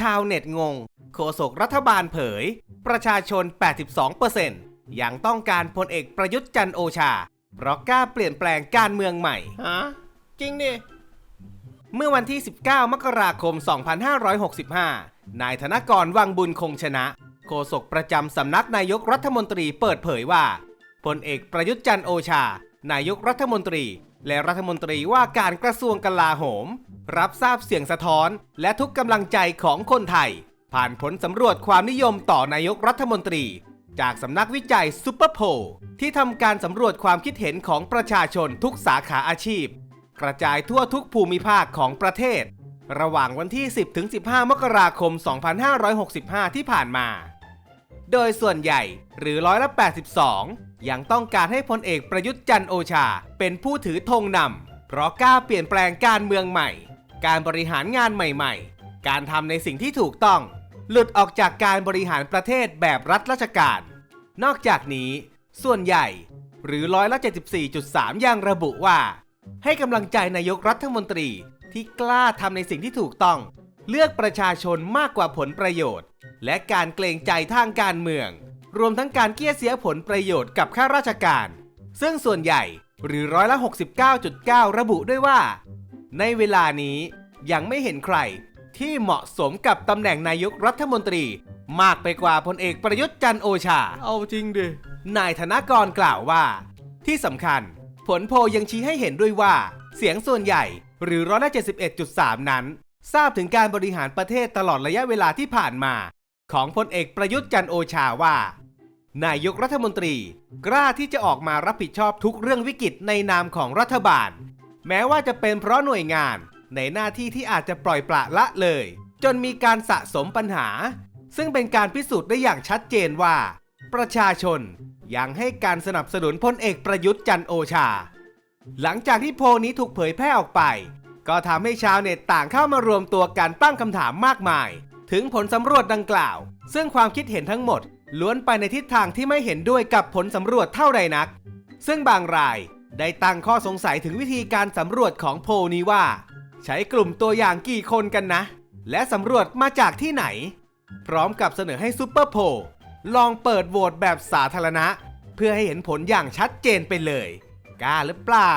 ชาวเน็ตงง โฆษกรัฐบาลเผย ประชาชน 82%ยังต้องการพลเอกประยุทธ์จันทร์โอชา เพราะกล้าเปลี่ยนแปลงการเมืองใหม่ ฮะ จริงดิ เมื่อวันที่ 19 มกราคม 2565 นายธนกรวังบุญคงชนะ โฆษกประจำสำนักนายกรัฐมนตรีเปิดเผยว่าพลเอกประยุทธ์จันทร์โอชา นายกรัฐมนตรี และรัฐมนตรีว่าการกระทรวงกลาโหม รับทราบเสียงสะท้อน และทุกกำลังใจของคนไทย ผ่านผลสำรวจความนิยมต่อนายกรัฐมนตรี จากสำนักวิจัยซูเปอร์โพลที่ทำการสำรวจความคิดเห็นของประชาชนทุกสาขาอาชีพ กระจายทั่วทุกภูมิภาคของประเทศ ระหว่างวันที่ 10-15 มกราคม 2565 ที่ผ่านมา โดยส่วนใหญ่หรือร้อยละ82 ยังต้องการให้พลเอกประยุทธ์จันโอชา เป็นผู้ถือธงนำเพราะกล้าเปลี่ยนแปลงการเมืองใหม่ การบริหารงานใหม่ ๆ การทำในสิ่งที่ถูกต้อง หลุดออกจากการบริหารประเทศแบบรัฐราชการ นอกจากนี้ ส่วนใหญ่ หรือร้อยละ74.3 ยังระบุว่า ให้กำลังใจนายกรัฐมนตรีที่กล้าทำในสิ่งที่ถูกต้อง เลือกประชาชนมากกว่าผลประโยชน์ และการเกรงใจทางการเมือง รวมทั้งการเกี้ยเสียผลประโยชน์กับข้าราชการ ซึ่งส่วนใหญ่หรือร้อยละ 69.9 ระบุด้วยว่า ในเวลานี้ยังไม่เห็นใครที่เหมาะสมกับตำแหน่งนายกรัฐมนตรี มากไปกว่าพลเอกประยุทธ์จันโอชา เอาจริงดิ นายธนกรกล่าวว่า ที่สำคัญ ผลโพยังชี้ให้เห็นด้วยว่า เสียงส่วนใหญ่หรือร้อยละ 71.3 นั้น ทราบถึงการบริหารประเทศตลอดระยะเวลาที่ผ่านมา ของพลเอกประยุทธ์จันโอชาว่า นายกรัฐมนตรีกล้าที่จะออกมารับผิดชอบทุกเรื่องวิกฤตในนามของรัฐบาล แม้ว่าจะเป็นเพราะหน่วยงานในหน้าที่ที่อาจจะปล่อยปละละเลย จนมีการสะสมปัญหา ซึ่งเป็นการพิสูจน์ได้อย่างชัดเจนว่า ประชาชนยังให้การสนับสนุนพลเอกประยุทธ์จันโอชา หลังจากที่โพลนี้ถูกเผยแพร่ออกไป ก็ทำให้ชาวเน็ตต่างเข้ามารวมตัวกันตั้งคำถามมากมาย ถึงผลสำรวจดังกล่าว ซึ่งความคิดเห็นทั้งหมด ล้วนไปในทิศทางที่ไม่เห็นด้วยกับผลสำรวจเท่าใดนัก ซึ่งบางรายได้ตั้งข้อสงสัยถึงวิธีการสำรวจของโพลนี้ว่า ใช้กลุ่มตัวอย่างกี่คนกันนะ และสำรวจมาจากที่ไหน พร้อมกับเสนอให้ซูเปอร์โพลลองเปิดโหวตแบบสาธารณะ เพื่อให้เห็นผลอย่างชัดเจนไปเลย กล้าหรือเปล่า